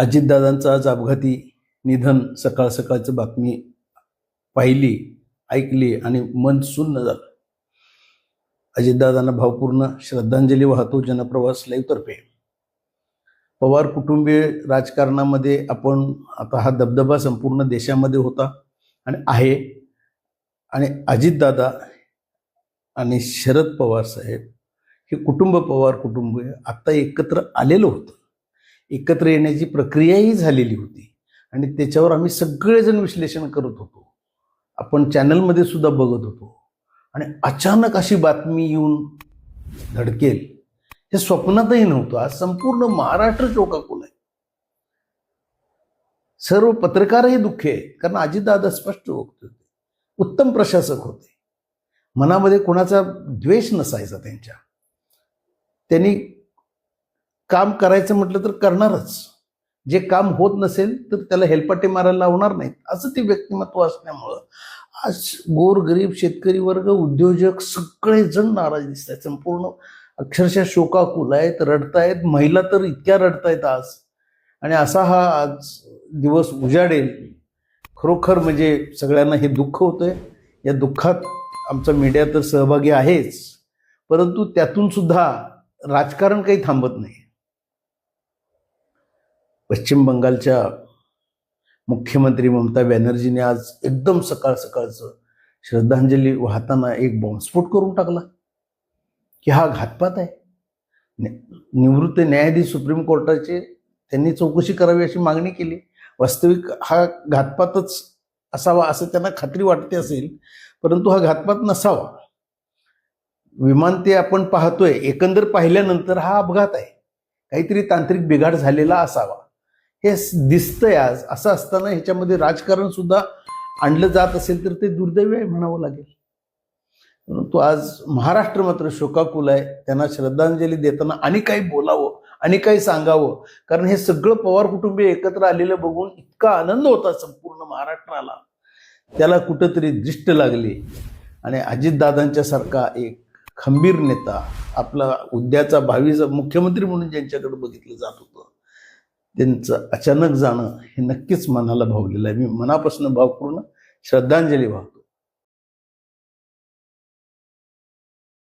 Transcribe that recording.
अजितदादांचं आज अपघाती निधन सकाळ सकाळचं बातमी पाहिली ऐकली आणि मन सुन्न झालं. अजितदादांना भावपूर्ण श्रद्धांजली वाहतो जनप्रवास लाईव्हतर्फे. पवार कुटुंबीय राजकारणामध्ये आपण आता हा दबदबा संपूर्ण देशामध्ये होता आणि आहे. आणि अजितदादा आणि शरद पवार साहेब हे कुटुंब पवार कुटुंब आत्ता एकत्र आलेलं होतं. एकत्र येण्याची प्रक्रियाही झालेली होती. आणि त्याच्यावर आम्ही सगळेजण विश्लेषण करत होतो. आपण चॅनलमध्ये सुद्धा बघत होतो. आणि अचानक अशी बातमी येऊन धडकेल हे स्वप्नातही नव्हतं. आज संपूर्ण महाराष्ट्र चोकाकुल आहे. सर्व पत्रकारही दुःखी आहे कारण अजितदादा स्पष्ट वक्ते होते. उत्तम प्रशासक होते. मनामध्ये कोणाचा द्वेष नसायचा त्यांच्या. त्यांनी काम करायचं म्हटलं तर करणारच. जे काम होत नसेल तर त्याला हेलपाटे मारायला लावणार नाहीत. असं ते व्यक्तिमत्व असल्यामुळं आज गोरगरीब शेतकरी वर्ग उद्योजक सगळेजण नाराज दिसत आहेत संपूर्ण अक्षरशः शोकाकुल आहेत रडतायत. महिला तर इतक्या रडतायत आज. आणि असा हा आज दिवस उजाडेल. खरोखर म्हणजे सगळ्यांना हे दुःख होतंय. या दुःखात आमचा मीडिया तर सहभागी आहेच. परंतु त्यातून सुद्धा राजकारण काही थांबत नाही. पश्चिम बंगालच्या मुख्यमंत्री ममता बॅनर्जीने आज एकदम सकाळ सकाळचं श्रद्धांजली वाहताना एक बॉम्बस्फोट करून टाकला. की हा घातपात आहे. निवृत्त न्यायाधीश सुप्रीम कोर्टाचे त्यांनी चौकशी करावी अशी मागणी केली. वास्तविक हा घातपातच असावा असं त्यांना खात्री वाटते असेल परंतु हा घातपात नसावा. विमान ते आपण पाहतोय एकंदर पाहिल्यानंतर हा अपघात आहे. काहीतरी तांत्रिक बिघाड झालेला असावा. हे दिसतंय आज. असं असताना ह्याच्यामध्ये राजकारण सुद्धा आणलं जात असेल तर ते दुर्दैवी आहे म्हणावं लागेल. परंतु आज महाराष्ट्र मात्र शोकाकुल आहे. त्यांना श्रद्धांजली देताना आणि काही बोलावं आणि काही सांगावं. कारण हे सगळं पवार कुटुंबीय एकत्र आलेलं बघून इतका आनंद होता संपूर्ण महाराष्ट्राला. त्याला कुठंतरी दृष्ट लागली. आणि अजितदादांच्या सारखा एक खंबीर नेता आपला उद्याचा भावीचा मुख्यमंत्री म्हणून ज्यांच्याकडे बघितलं जात होतं. त्यांचं अचानक जाणं हे नक्कीच मनाला भावलेलं आहे. मी मनापासून भावपूर्ण श्रद्धांजली वाहतो.